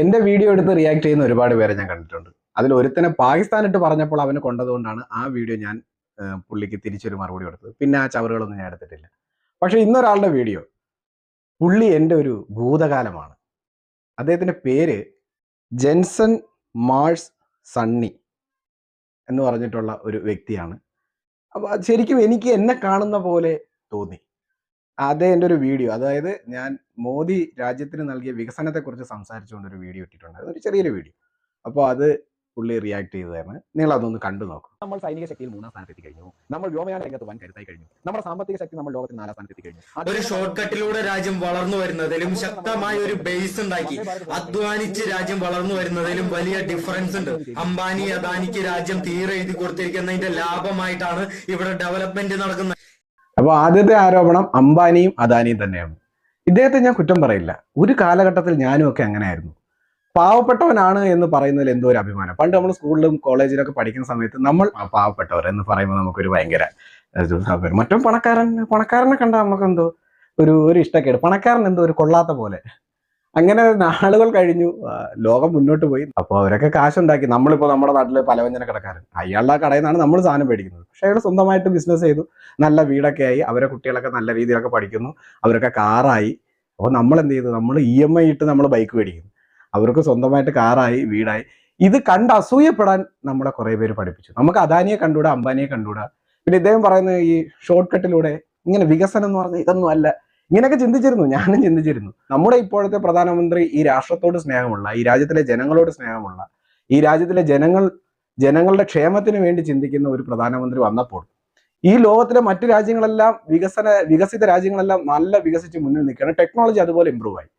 എന്റെ വീഡിയോ എടുത്ത് റിയാക്ട് ചെയ്യുന്ന ഒരുപാട് പേരെ ഞാൻ കണ്ടിട്ടുണ്ട്. അതിൽ ഒരുത്തനെ പാകിസ്ഥാനിട്ട് പറഞ്ഞപ്പോൾ അവന് കൊണ്ടതുകൊണ്ടാണ് ആ വീഡിയോ ഞാൻ പുള്ളിക്ക് തിരിച്ചൊരു മറുപടി കൊടുത്തത്. പിന്നെ ആ ചവറുകളൊന്നും ഞാൻ എടുത്തിട്ടില്ല. പക്ഷെ ഇന്നൊരാളുടെ വീഡിയോ പുള്ളി എന്റെ ഒരു ഭൂതകാലമാണ്. അദ്ദേഹത്തിന്റെ പേര് ജെൻസൺ മാഴ്സ് സണ്ണി എന്ന് പറഞ്ഞിട്ടുള്ള ഒരു വ്യക്തിയാണ്. അപ്പോൾ ശരിക്കും എനിക്ക് എന്നെ കാണുന്ന പോലെ തോന്നി. അതേ അദ്ദേഹന്റെ ഒരു വീഡിയോ അതായത് ഞാൻ മോദി രാജ്യത്തിന് നൽകിയ വികസനത്തെക്കുറിച്ച് സംസാരിച്ചുകൊണ്ട് ഒരു വീഡിയോ ഇട്ടിട്ടുണ്ട്. അതൊരു ചെറിയൊരു വീഡിയോ. അപ്പോൾ അത് പുള്ളി റിയാക്ട് ചെയ്തതാണ്. നിങ്ങൾ അതൊന്ന് കണ്ടു നോക്കും. നമ്മൾ സൈനിക ശക്തിയിൽ മൂന്നാം സ്ഥാനത്തെത്തി കഴിഞ്ഞു നമ്മൾ വ്യോമയാന രംഗത്ത് വൻ കരുത്തായി കഴിഞ്ഞു. നമ്മുടെ സാമ്പത്തിക ശക്തി നമ്മൾ ലോകത്തിൽ നാലാം സ്ഥാനത്തെത്തി കഴിഞ്ഞു ഒരു ഷോർട്ട് കട്ടിലൂടെ രാജ്യം വളർന്നു വരുന്നതിലും ശക്തമായ ഒരു ബേസ് ഉണ്ടാക്കി. അധ്വാനിച്ച് രാജ്യം വളർന്നു വരുന്നതിലും വലിയ ഡിഫറൻസ് ഉണ്ട്. അംബാനി അദാനിക്ക് രാജ്യം തീരെ എഴുതി കൊടുത്തിരിക്കുന്നതിന്റെ ലാഭമായിട്ടാണ് ഇവിടെ ഡെവലപ്മെന്റ് നടക്കുന്നത്. അപ്പൊ ആദ്യത്തെ ആരോപണം അംബാനിയും അദാനിയും തന്നെയാണ്. ഇദ്ദേഹത്തെ ഞാൻ കുറ്റം പറയില്ല. ഒരു കാലഘട്ടത്തിൽ ഞാനും ഒക്കെ അങ്ങനെയായിരുന്നു. പാവപ്പെട്ടവനാണ് എന്ന് പറയുന്നതിൽ എന്തോ ഒരു അഭിമാനം. പണ്ട് നമ്മൾ സ്കൂളിലും കോളേജിലൊക്കെ പഠിക്കുന്ന സമയത്ത് നമ്മൾ പാവപ്പെട്ടവർ എന്ന് പറയുമ്പോൾ നമുക്കൊരു ഭയങ്കര. മറ്റും പണക്കാരൻ പണക്കാരനെ കണ്ടാൽ നമുക്ക് എന്തോ ഒരു ഒരു ഇഷ്ടക്കേട്. പണക്കാരൻ എന്തോ ഒരു കൊള്ളാത്ത പോലെ. അങ്ങനെ നാളുകൾ കഴിഞ്ഞു. ലോകം മുന്നോട്ട് പോയി. അപ്പോൾ അവരൊക്കെ കാശുണ്ടാക്കി. നമ്മളിപ്പോ നമ്മുടെ നാട്ടിൽ പലവ്യഞ്ജന കടക്കാരൻ. അയാളുടെ കടയിൽ നിന്നാണ് നമ്മൾ സാധനം മേടിക്കുന്നത്. പക്ഷേ അയാൾ സ്വന്തമായിട്ട് ബിസിനസ് ചെയ്തു. നല്ല വീടൊക്കെ ആയി. അവരെ കുട്ടികളൊക്കെ നല്ല രീതിയിലൊക്കെ പഠിക്കുന്നു. അവരൊക്കെ കാറായി അപ്പോൾ നമ്മൾ എന്ത് ചെയ്തു? നമ്മൾ ഇ എം ഐ ഇട്ട് നമ്മൾ ബൈക്ക് മേടിക്കുന്നു. അവർക്ക് സ്വന്തമായിട്ട് കാറായി വീടായി. ഇത് കണ്ട് അസൂയപ്പെടാൻ നമ്മളെ കുറേ പേര് പഠിപ്പിച്ചു. നമുക്ക് അദാനിയെ കണ്ടുകൂടാ അംബാനിയെ കണ്ടുകൂടാ? പിന്നെ ഇദ്ദേഹം പറയുന്ന ഈ ഷോർട്ട് കട്ടിലൂടെ ഇങ്ങനെ വികസനം എന്ന് പറഞ്ഞാൽ ഇതൊന്നും അല്ല. ഇങ്ങനെയൊക്കെ ചിന്തിച്ചിരുന്നു. ഞാനും ചിന്തിച്ചിരുന്നു. നമ്മുടെ ഇപ്പോഴത്തെ പ്രധാനമന്ത്രി ഈ രാഷ്ട്രത്തോട് സ്നേഹമുള്ള ഈ രാജ്യത്തിലെ ജനങ്ങളോട് സ്നേഹമുള്ള ഈ രാജ്യത്തിലെ ജനങ്ങൾ ജനങ്ങളുടെ ക്ഷേമത്തിന് വേണ്ടി ചിന്തിക്കുന്ന ഒരു പ്രധാനമന്ത്രി വന്നപ്പോൾ ഈ ലോകത്തിലെ മറ്റു രാജ്യങ്ങളെല്ലാം വികസന വികസിത രാജ്യങ്ങളെല്ലാം നല്ല വികസിച്ച് മുന്നിൽ നിൽക്കുകയാണ്. ടെക്നോളജി അതുപോലെ ഇമ്പ്രൂവ് ആയി.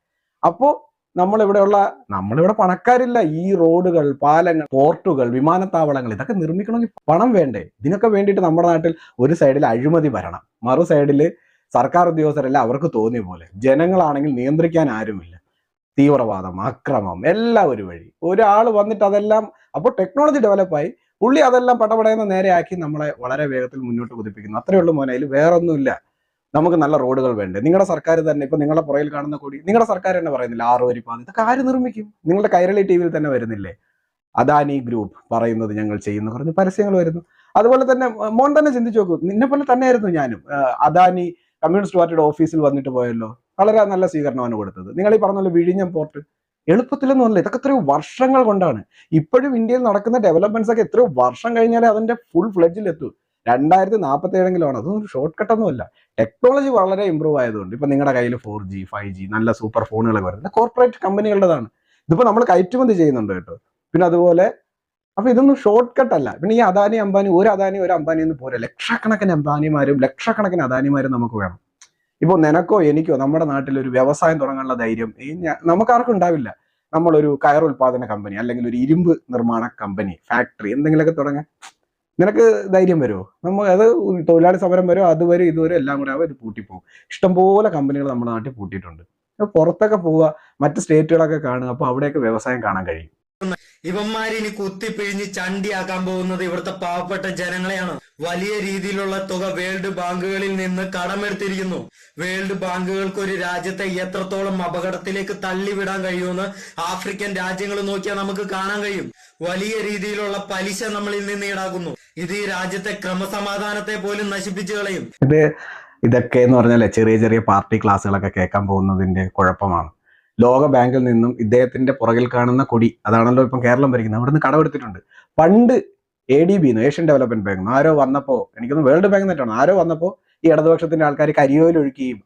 അപ്പോൾ നമ്മളിവിടെയുള്ള നമ്മളിവിടെ പണക്കാരില്ല. ഈ റോഡുകൾ പാലങ്ങൾ പോർട്ടുകൾ വിമാനത്താവളങ്ങൾ ഇതൊക്കെ നിർമ്മിക്കണമെങ്കിൽ പണം വേണ്ടേ? ഇതിനൊക്കെ വേണ്ടിയിട്ട് നമ്മുടെ നാട്ടിൽ ഒരു സൈഡിൽ അഴിമതി വരണം. മറു സൈഡിൽ സർക്കാർ ഉദ്യോഗസ്ഥരല്ല അവർക്ക് തോന്നിയ പോലെ. ജനങ്ങളാണെങ്കിൽ നിയന്ത്രിക്കാൻ ആരുമില്ല. തീവ്രവാദം അക്രമം എല്ലാം ഒരു വഴി. ഒരാൾ വന്നിട്ട് അതെല്ലാം അപ്പോൾ ടെക്നോളജി ഡെവലപ്പായി പുള്ളി അതെല്ലാം പടപടയെന്ന് നേരെയാക്കി നമ്മളെ വളരെ വേഗത്തിൽ മുന്നോട്ട് കുതിപ്പിക്കുന്നു. അത്രയേ ഉള്ളൂ മോനെ വേറെ ഒന്നുമില്ല നമുക്ക് നല്ല റോഡുകൾ വേണ്ടേ? നിങ്ങളുടെ സർക്കാർ തന്നെ ഇപ്പൊ നിങ്ങളുടെ പുറയിൽ കാണുന്ന കൂടി നിങ്ങളുടെ സർക്കാർ തന്നെ പറയുന്നില്ല ആറ് വരി പാത ഇതൊക്കെ ആര് നിർമ്മിക്കും? നിങ്ങളുടെ കൈരളി ടി വിയിൽ തന്നെ വരുന്നില്ലേ? അദാനി ഗ്രൂപ്പ് പറയുന്നത് ഞങ്ങൾ ചെയ്യുന്നു പറഞ്ഞ് പരസ്യങ്ങൾ വരുന്നു. അതുപോലെ തന്നെ മോൻ തന്നെ ചിന്തിച്ചു നോക്കൂ നിന്നെ പോലെ തന്നെയായിരുന്നു ഞാനും. അദാനി കമ്മ്യൂണിസ്റ്റ് പാർട്ടിയുടെ ഓഫീസിൽ വന്നിട്ട് പോയല്ലോ. വളരെ നല്ല സ്വീകരണമാണ് കൊടുത്തത്. നിങ്ങൾ ഈ പറഞ്ഞ വിഴിഞ്ഞം പോർട്ട് എളുപ്പത്തിലൊന്നും അല്ല. ഇതൊക്കെ എത്രയോ വർഷങ്ങൾ കൊണ്ടാണ്. ഇപ്പോഴും ഇന്ത്യയിൽ നടക്കുന്ന ഡെവലപ്മെന്റ്സ് ഒക്കെ എത്രയോ വർഷം കഴിഞ്ഞാലേ അതിന്റെ ഫുൾ ഫ്ലെഡ്ജിൽ എത്തൂ. രണ്ടായിരത്തി നാൽപ്പത്തി ഏഴെങ്കിലുമാണ് അതൊന്നും ഷോർട്ട് കട്ടൊന്നുമല്ല ടെക്നോളജി വളരെ ഇമ്പ്രൂവ് ആയതുകൊണ്ട്. ഇപ്പൊ നിങ്ങളുടെ കയ്യിൽ ഫോർ ജി ഫൈവ് ജി നല്ല സൂപ്പർ ഫോണുകളൊക്കെ വരുന്നത് കോർപ്പറേറ്റ് കമ്പനികളുടേതാണ് ഇതിപ്പോ നമ്മൾ കയറ്റുമതി ചെയ്യുന്നുണ്ട് കേട്ടോ. പിന്നെ അതുപോലെ അപ്പൊ ഇതൊന്നും ഷോർട്ട് കട്ട് അല്ല. പിന്നെ ഈ അദാനി അംബാനി ഒരു അദാനി ഒരു അംബാനി എന്ന് പോരാ. ലക്ഷക്കണക്കിന് അംബാനിമാരും ലക്ഷക്കണക്കിന് അദാനിമാരും നമുക്ക് വേണം. ഇപ്പോൾ നിനക്കോ എനിക്കോ നമ്മുടെ നാട്ടിൽ ഒരു വ്യവസായം തുടങ്ങാനുള്ള ധൈര്യം ഈ നമുക്കാർക്കും ഉണ്ടാവില്ല. നമ്മളൊരു കയർ ഉൽപാദന കമ്പനി അല്ലെങ്കിൽ ഒരു ഇരുമ്പ് നിർമ്മാണ കമ്പനി ഫാക്ടറി എന്തെങ്കിലുമൊക്കെ തുടങ്ങാൻ. നിനക്ക് ധൈര്യം വരുമോ നമ്മൾ അത് തൊഴിലാളി സമരം വരുമോ അത് വരും ഇത് വരും എല്ലാം കൂടെ ആവും ഇത് പൂട്ടിപ്പോകും ഇഷ്ടംപോലെ കമ്പനികൾ നമ്മുടെ നാട്ടിൽ പൂട്ടിയിട്ടുണ്ട്. പുറത്തൊക്കെ പോവുക മറ്റ് സ്റ്റേറ്റുകളൊക്കെ കാണുക അപ്പോൾ അവിടെയൊക്കെ വ്യവസായം കാണാൻ കഴിയും. ഇവന്മാരിനി കുത്തിപ്പിഴിഞ്ഞ് ചണ്ടിയാക്കാൻ പോകുന്നത് ഇവിടുത്തെ പാവപ്പെട്ട ജനങ്ങളെയാണ്. വലിയ രീതിയിലുള്ള തുക വേൾഡ് ബാങ്കുകളിൽ നിന്ന് കടമെടുത്തിരിക്കുന്നു. വേൾഡ് ബാങ്കുകൾക്ക് ഒരു രാജ്യത്തെ എത്രത്തോളം അപകടത്തിലേക്ക് തള്ളിവിടാൻ കഴിയുമെന്ന് ആഫ്രിക്കൻ രാജ്യങ്ങൾ നോക്കിയാൽ നമുക്ക് കാണാൻ കഴിയും. വലിയ രീതിയിലുള്ള പലിശ നമ്മളിൽ നിന്ന് ഈടാക്കുന്നു. ഇത് ഈ രാജ്യത്തെ ക്രമസമാധാനത്തെ പോലും നശിപ്പിച്ചു കളയും. ഇത് ഇതൊക്കെ എന്ന് പറഞ്ഞാൽ ചെറിയ ചെറിയ പാർട്ടി ക്ലാസ്സുകളൊക്കെ കേൾക്കാൻ പോകുന്നതിന്റെ കുഴപ്പമാണ്. ലോക ബാങ്കിൽ നിന്നും ഇദ്ദേഹത്തിന്റെ പുറകിൽ കാണുന്ന കൊടി. അതാണല്ലോ ഇപ്പം കേരളം ഭരിക്കുന്നത്. അവിടുന്ന് കടമെടുത്തിട്ടുണ്ട് പണ്ട് A D B Asian development bank ആരോ വന്നപ്പോ എനിക്കൊന്ന് വേൾഡ് ബാങ്ക് എന്നിട്ടാണ് ആരോ വന്നപ്പോ ഈ ഇടതുപക്ഷത്തിന്റെ ആൾക്കാർ കരിയോയിൽ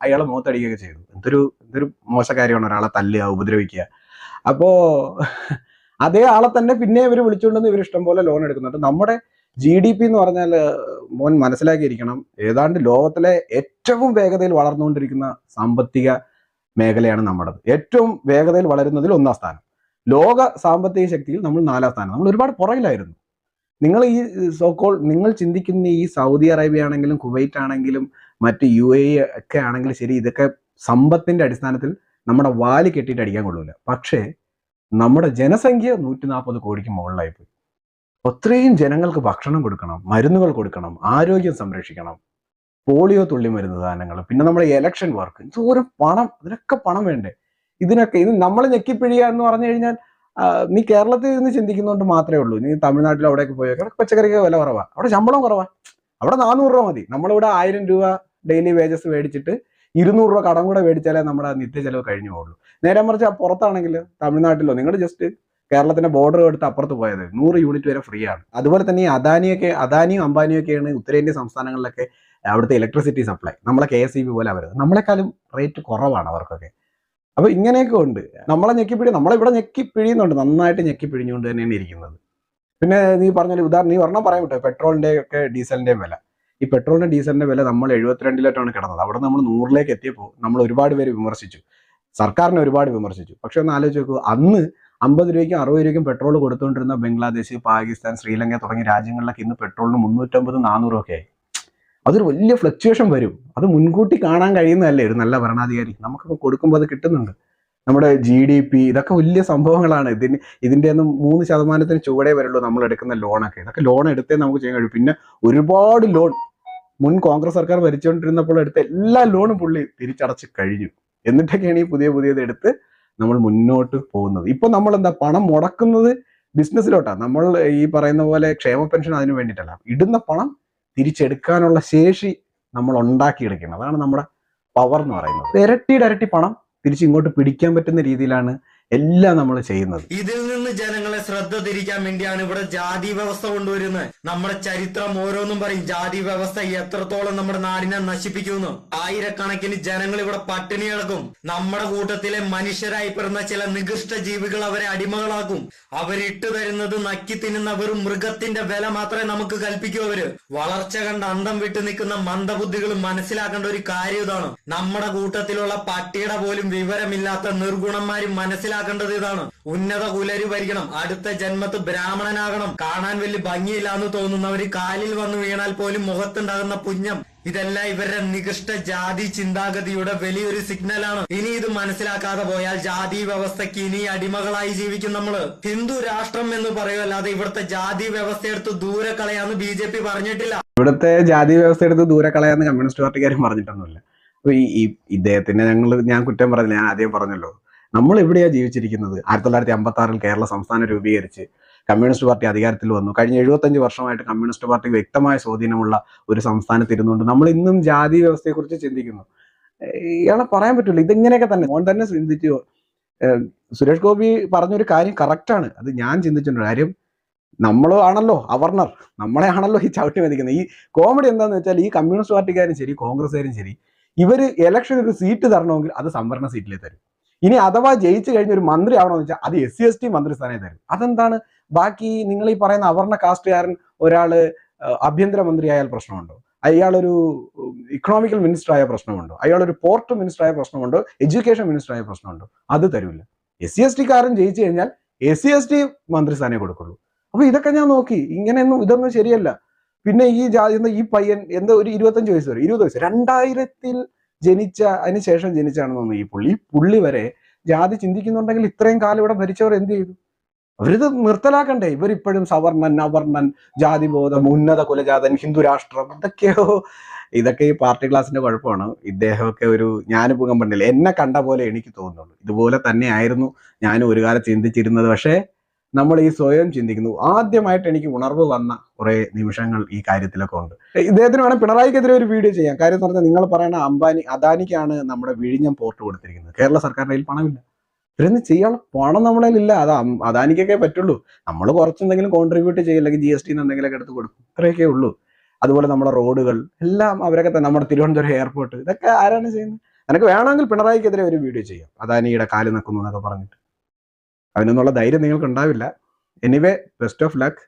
അയാളെ മുഖത്തടിക്കുകയൊക്കെ ചെയ്തു. എന്തൊരു എന്തൊരു മോശകാര്യമാണ് ഒരാളെ തല്ലുക ഉപദ്രവിക്കുക. അപ്പോ അതേ ആളെ തന്നെ പിന്നെ ഇവർ വിളിച്ചുകൊണ്ടെന്ന് ഇവർ ഇഷ്ടംപോലെ ലോൺ എടുക്കുന്നുണ്ട്. നമ്മുടെ ജി ഡി പി എന്ന് പറഞ്ഞാൽ മോൻ മനസ്സിലാക്കിയിരിക്കണം. ഏതാണ്ട് ലോകത്തിലെ ഏറ്റവും വേഗതയിൽ വളർന്നുകൊണ്ടിരിക്കുന്ന സാമ്പത്തിക മേഖലയാണ് നമ്മുടേത്. ഏറ്റവും വേഗതയിൽ വളരുന്നതിൽ ഒന്നാം സ്ഥാനം. ലോക സാമ്പത്തിക ശക്തിയിൽ നമ്മൾ നാലാം സ്ഥാനം. നമ്മൾ ഒരുപാട് പുറകിലായിരുന്നു. നിങ്ങൾ ഈ സോക്കോൾ നിങ്ങൾ ചിന്തിക്കുന്ന ഈ സൗദി അറേബ്യ ആണെങ്കിലും കുവൈറ്റ് ആണെങ്കിലും മറ്റ് യു എ ഒക്കെ ആണെങ്കിലും ശരി ഇതൊക്കെ സമ്പത്തിന്റെ അടിസ്ഥാനത്തിൽ നമ്മുടെ വാൽ കെട്ടിയിട്ട് അടിക്കാൻ കൊള്ളൂല. പക്ഷേ നമ്മുടെ ജനസംഖ്യ നൂറ്റി നാൽപ്പത് കോടിക്ക് മുകളിലായി പോയി. അത്രയും ജനങ്ങൾക്ക് ഭക്ഷണം കൊടുക്കണം മരുന്നുകൾ കൊടുക്കണം ആരോഗ്യം സംരക്ഷിക്കണം പോളിയോ തുള്ളി മരുന്ന് ദാനങ്ങൾ പിന്നെ നമ്മുടെ ഇലക്ഷൻ വർക്ക് എന്തോരം പണം അതിനൊക്കെ പണം വേണ്ടേ? ഇതിനൊക്കെ ഇത് നമ്മൾ ഞെക്കിപ്പിഴിയ എന്ന് പറഞ്ഞു കഴിഞ്ഞാൽ നീ കേരളത്തിൽ നിന്ന് ചിന്തിക്കുന്നതുകൊണ്ട് മാത്രമേ ഉള്ളൂ. നീ തമിഴ്നാട്ടിൽ അവിടേക്ക് പോയി അവിടെ പച്ചക്കറിക്ക് വില കുറവാ. അവിടെ ശമ്പളം കുറവാ. അവിടെ നാനൂറ് രൂപ മതി. നമ്മളിവിടെ ആയിരം രൂപ ഡെയിലി വേജസ് മേടിച്ചിട്ട് ഇരുന്നൂറ് രൂപ കടം കൂടെ മേടിച്ചാലേ നമ്മുടെ നിത്യ ചെലവ് കഴിഞ്ഞു പോകുള്ളൂ നേരെ മറിച്ച് പുറത്താണെങ്കിൽ തമിഴ്നാട്ടിലോ നിങ്ങൾ ജസ്റ്റ് കേരളത്തിന്റെ ബോർഡർ എടുത്ത് അപ്പുറത്ത് പോയത്. നൂറ് യൂണിറ്റ് വരെ ഫ്രീ ആണ്. അതുപോലെ തന്നെ ഈ അദാനിയൊക്കെ അദാനിയും അംബാനിയും ഒക്കെയാണ് ഉത്തരേന്ത്യൻ സംസ്ഥാനങ്ങളിലൊക്കെ അവിടുത്തെ ഇലക്ട്രിസിറ്റി സപ്ലൈ നമ്മളെ കെ എസ് ഇ ബി പോലെ അവർ നമ്മളെക്കാളും റേറ്റ് കുറവാണ് അവർക്കൊക്കെ. അപ്പൊ ഇങ്ങനെയൊക്കെ ഉണ്ട്. നമ്മളെ ഞെക്കിപ്പിടി നമ്മളിവിടെ ഞെക്കി പിഴിയുന്നുണ്ട് നന്നായിട്ട് ഞെക്കി പിഴിഞ്ഞുകൊണ്ട് തന്നെയാണ് ഇരിക്കുന്നത്. പിന്നെ നീ പറഞ്ഞാൽ ഉദാഹരണം നീ ഒരെണ്ണം പറയാൻ പറ്റുമോ പെട്രോളിന്റെ ഒക്കെ ഡീസലിന്റെയും വില. ഈ പെട്രോളിന്റെ ഡീസലിന്റെ വില നമ്മൾ എഴുപത്തിരണ്ടിലോട്ടാണ് കിടന്നത്. അവിടെ നമ്മൾ നൂറിലേക്ക് എത്തിയപ്പോൾ നമ്മൾ ഒരുപാട് പേര് വിമർശിച്ചു. സർക്കാരിനെ ഒരുപാട് വിമർശിച്ചു. പക്ഷെ ഒന്ന് ആലോചിച്ച് നോക്കൂ അന്ന് അമ്പത് രൂപയ്ക്കും അറുപത് രൂപയ്ക്കും പെട്രോൾ കൊടുത്തുകൊണ്ടിരുന്ന ബംഗ്ലാദേശ് പാകിസ്ഥാൻ ശ്രീലങ്ക തുടങ്ങിയ രാജ്യങ്ങളിലൊക്കെ ഇന്ന് പെട്രോളിന് മുന്നൂറ്റമ്പത് നാനൂറും ഒക്കെ ആയി. അതൊരു വലിയ ഫ്ലക്ച്വേഷൻ വരും. അത് മുൻകൂട്ടി കാണാൻ കഴിയുന്നതല്ലേ? ഒരു നല്ല ഭരണാധികാരി. നമുക്കൊക്കെ കൊടുക്കുമ്പോൾ അത് കിട്ടുന്നുണ്ട്. നമ്മുടെ ജി ഡി പി ഇതൊക്കെ വലിയ സംഭവങ്ങളാണ്. ഇതിന് ഇതിന്റെ ഒന്നും മൂന്ന് ശതമാനത്തിന് ചുവടേ വരുള്ളൂ നമ്മൾ എടുക്കുന്ന ലോണൊക്കെ ഇതൊക്കെ ലോൺ എടുത്തേ നമുക്ക് ചെയ്യാൻ കഴിയും. പിന്നെ ഒരുപാട് ലോൺ മുൻ കോൺഗ്രസ് സർക്കാർ ഭരിച്ചുകൊണ്ടിരുന്നപ്പോൾ എടുത്ത എല്ലാ ലോണും പുള്ളി തിരിച്ചടച്ച് കഴിഞ്ഞു. എന്നിട്ടൊക്കെയാണ് ഈ പുതിയ പുതിയത് എടുത്ത് നമ്മൾ മുന്നോട്ട് പോകുന്നത്. ഇപ്പൊ നമ്മൾ എന്താ പണം മുടക്കുന്നത് ബിസിനസ്സിലോട്ടാ. നമ്മൾ ഈ പറയുന്ന പോലെ ക്ഷേമ പെൻഷൻ അതിന് വേണ്ടിയിട്ടല്ല. ഇടുന്ന പണം തിരിച്ചെടുക്കാനുള്ള ശേഷി നമ്മൾ ഉണ്ടാക്കിയെടുക്കണം. അതാണ് നമ്മുടെ പവർ എന്ന് പറയുന്നത്. ഇരട്ടിയുടെ ഇരട്ടി പണം തിരിച്ച് ഇങ്ങോട്ട് പിടിക്കാൻ പറ്റുന്ന രീതിയിലാണ് എല്ലാം നമ്മൾ ചെയ്യുന്നത്. ഇതിൽ നിന്ന് ജനങ്ങളെ ശ്രദ്ധ തിരിക്കാൻ വേണ്ടിയാണ് ഇവിടെ ജാതി വ്യവസ്ഥ കൊണ്ടുവരുന്നത്. നമ്മുടെ ചരിത്രം ഓരോന്നും പറയും. ജാതി വ്യവസ്ഥ എത്രത്തോളം നമ്മുടെ നാടിനെ നശിപ്പിക്കുന്നു ആയിരക്കണക്കിന് ജനങ്ങൾ ഇവിടെ പട്ടിണി കിടക്കും. നമ്മുടെ കൂട്ടത്തിലെ മനുഷ്യരായി പിറന്ന ചില നികൃഷ്ട ജീവികൾ അവരെ അടിമകളാക്കും. അവരിട്ടു തരുന്നത് നക്കി തിന്നുന്ന വെറും മൃഗത്തിന്റെ വില മാത്രമേ നമുക്ക് കൽപ്പിക്കൂ അവർ. വളർച്ച കണ്ട് അന്തം വിട്ടു നിൽക്കുന്ന മന്ദബുദ്ധികൾ മനസ്സിലാക്കേണ്ട ഒരു കാര്യം ഇതാണ്. നമ്മുടെ കൂട്ടത്തിലുള്ള പട്ടിയുടെ പോലും വിവരമില്ലാത്ത നിർഗുണന്മാരും മനസ്സിലാക്കേണ്ടത് ഇതാണ്. ഉന്നത കുലരി ഭരിക്കണം. അടുത്ത ജന്മത്ത് ബ്രാഹ്മണനാകണം. കാണാൻ വലിയ ഭംഗിയില്ല എന്ന് തോന്നുന്നവര് കാലിൽ വന്ന് വീണാൽ പോലും മുഖത്തുണ്ടാകുന്ന പുഞ്ഞം. ഇതെല്ലാം ഇവരുടെ നികൃഷ്ട ജാതി ചിന്താഗതിയുടെ വലിയൊരു സിഗ്നലാണ് ഇനി ഇത് മനസ്സിലാക്കാതെ പോയാൽ ജാതി വ്യവസ്ഥയ്ക്ക് ഇനി അടിമകളായി ജീവിക്കും നമ്മൾ. ഹിന്ദു രാഷ്ട്രം എന്ന് പറയുമല്ലാതെ ഇവിടുത്തെ ജാതി വ്യവസ്ഥ എടുത്ത് ദൂരെ കളയാന്ന് ബി ജെ പി പറഞ്ഞിട്ടില്ല. ഇവിടുത്തെ ജാതി വ്യവസ്ഥ എടുത്ത് ദൂരെ കളയാന്ന് കമ്മ്യൂണിസ്റ്റ് പാർട്ടിക്കാരും പറഞ്ഞിട്ടൊന്നുമില്ല. അപ്പൊ ഈ ഇദ്ദേഹത്തിന് ഞങ്ങൾ ഞാൻ കുറ്റം പറഞ്ഞില്ല ഞാൻ ആദ്യം പറഞ്ഞല്ലോ. നമ്മൾ എവിടെയാ ജീവിച്ചിരിക്കുന്നത്? ആയിരത്തി തൊള്ളായിരത്തി അമ്പത്തി ആറിൽ കേരള സംസ്ഥാനം രൂപീകരിച്ച് കമ്മ്യൂണിസ്റ്റ് പാർട്ടി അധികാരത്തിൽ വന്നു. കഴിഞ്ഞ എഴുപത്തഞ്ച് വർഷമായിട്ട് കമ്മ്യൂണിസ്റ്റ് പാർട്ടി വ്യക്തമായ സ്വാധീനമുള്ള ഒരു സംസ്ഥാനത്ത് ഇരുന്നുണ്ട് നമ്മൾ ഇന്നും ജാതി വ്യവസ്ഥയെക്കുറിച്ച് ചിന്തിക്കുന്നു. ഇയാളെ പറയാൻ പറ്റില്ല ഇതിങ്ങനെയൊക്കെ തന്നെ. മോൻ തന്നെ ചിന്തിച്ചു. സുരേഷ് ഗോപി പറഞ്ഞൊരു കാര്യം കറക്റ്റാണ് അത് ഞാൻ ചിന്തിച്ചിട്ടുണ്ട്. കാര്യം നമ്മൾ ആണല്ലോ അവർണർ. നമ്മളെ ആണല്ലോ ഈ ചവിട്ടി മതിക്കുന്നത്. ഈ കോമഡി എന്താന്ന് വെച്ചാൽ ഈ കമ്മ്യൂണിസ്റ്റ് പാർട്ടിക്കാരും ശരി കോൺഗ്രസ്സുകാരും ശരി ഇവർ ഇലക്ഷനിൽ ഒരു സീറ്റ് തരണമെങ്കിൽ അത് സംവരണ സീറ്റിലേ തരും. ഇനി അഥവാ ജയിച്ചു കഴിഞ്ഞ ഒരു മന്ത്രി ആവണമെന്ന് വെച്ചാൽ അത് എസ് സി എസ് ടി മന്ത്രി സ്ഥാനം തരും അതെന്താണ്? ബാക്കി നിങ്ങൾ ഈ പറയുന്ന അവർണ കാസ്റ്റുകാരൻ ഒരാൾ ആഭ്യന്തരമന്ത്രി ആഭ്യന്തര ആയാൽ പ്രശ്നമുണ്ടോ? അയാളൊരു ഇക്കണോമിക്കൽ മിനിസ്റ്റർ ആയ പ്രശ്നമുണ്ടോ? അയാളൊരു പോർട്ട് മിനിസ്റ്റർ ആയ പ്രശ്നമുണ്ടോ? എഡ്യൂക്കേഷൻ മിനിസ്റ്റർ ആയ പ്രശ്നമുണ്ടോ? അത് തരൂല്ല എസ് സി എസ് ടിക്കാരൻ ജയിച്ചു കഴിഞ്ഞാൽ എസ് സി എസ് ടി മന്ത്രിസ്ഥാനേ കൊടുക്കുള്ളൂ. അപ്പൊ ഇതൊക്കെ ഞാൻ നോക്കി. ഇങ്ങനെയൊന്നും ഇതൊന്നും ശരിയല്ല. പിന്നെ ഈ ജാതി ഈ പയ്യൻ എന്താ ഒരു ഇരുപത്തഞ്ച് വയസ്സ് വരെ ഇരുപത് വയസ്സ് രണ്ടായിരത്തിൽ ജനിച്ച അതിന് ശേഷം ജനിച്ചാണെന്ന് തോന്നുന്നു ഈ പുള്ളി. പുള്ളി വരെ ജാതി ചിന്തിക്കുന്നുണ്ടെങ്കിൽ ഇത്രയും കാലം ഇവിടെ ഭരിച്ചവർ എന്ത് ചെയ്തു? അവരിത് നിർത്തലാക്കണ്ടേ. ഇവരിപ്പോഴും സവർണൻ അവർണൻ ജാതിബോധം ഉന്നത കുലജാതൻ ഹിന്ദു രാഷ്ട്രം ഇതൊക്കെയോ ഇതൊക്കെ ഈ പാർട്ടി ക്ലാസിന്റെ കുഴപ്പമാണ്. ഇദ്ദേഹമൊക്കെ ഒരു ഞാനിപ്പോൾ പണ്ടില്ല എന്നെ കണ്ട പോലെ എനിക്ക് തോന്നുന്നുള്ളൂ. ഇതുപോലെ തന്നെയായിരുന്നു ഞാനും ഒരു കാലം ചിന്തിച്ചിരുന്നത്. പക്ഷേ നമ്മൾ ഈ സ്വയം ചിന്തിക്കുന്നു. ആദ്യമായിട്ട് എനിക്ക് ഉണർവ് വന്ന കുറെ നിമിഷങ്ങൾ ഈ കാര്യത്തിലൊക്കെ ഉണ്ട്. ഇദ്ദേഹത്തിന് വേണം പിണറായിക്കെതിരെ ഒരു വീഡിയോ ചെയ്യാം. കാര്യം പറഞ്ഞാൽ നിങ്ങൾ പറയുന്ന അംബാനി അദാനിക്കാണ് നമ്മുടെ വിഴിഞ്ഞം പോർട്ട് കൊടുത്തിരിക്കുന്നത്. കേരള സർക്കാരിന്റെ കയ്യിൽ പണമില്ല. ഇവരൊന്നും ചെയ്യാനുള്ള പണം നമ്മുടെ ഇല്ല അത് അദാനിക്കൊക്കെ പറ്റുള്ളൂ. നമ്മൾ കുറച്ചെന്തെങ്കിലും കോൺട്രിബ്യൂട്ട് ചെയ്യില്ലെങ്കിൽ ജി എസ് ടി എന്തെങ്കിലുമൊക്കെ എടുത്ത് കൊടുക്കും. ഇത്രയൊക്കെ ഉള്ളൂ. അതുപോലെ നമ്മുടെ റോഡുകൾ എല്ലാം അവരൊക്കെ തന്നെ നമ്മുടെ തിരുവനന്തപുരം എയർപോർട്ട് ഇതൊക്കെ ആരാണ് ചെയ്യുന്നത്? നിനക്ക് വേണമെങ്കിൽ പിണറായിക്കെതിരെ ഒരു വീഡിയോ ചെയ്യാം. അദാനിയുടെ കാൽ നിൽക്കുന്നു എന്നൊക്കെ പറഞ്ഞിട്ട്. അതിനൊന്നുള്ള ധൈര്യം നിങ്ങൾക്ക് ഉണ്ടാവില്ല എനിവേ ബെസ്റ്റ് ഓഫ് ലക്ക്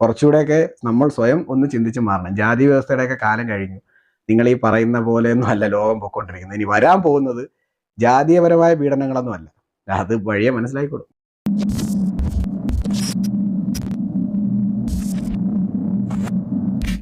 കുറച്ചുകൂടെയൊക്കെ നമ്മൾ സ്വയം ഒന്ന് ചിന്തിച്ച് മാറണം. ജാതി വ്യവസ്ഥയുടെയൊക്കെ കാലം കഴിഞ്ഞു. നിങ്ങൾ ഈ പറയുന്ന പോലെയൊന്നും അല്ല ലോകം പൊയ്ക്കൊണ്ടിരിക്കുന്നത് ഇനി വരാൻ പോകുന്നത് ജാതീയപരമായ പീഡനങ്ങളൊന്നും അല്ല. അത് വഴിയെ മനസ്സിലാക്കിക്കൊടുക്കും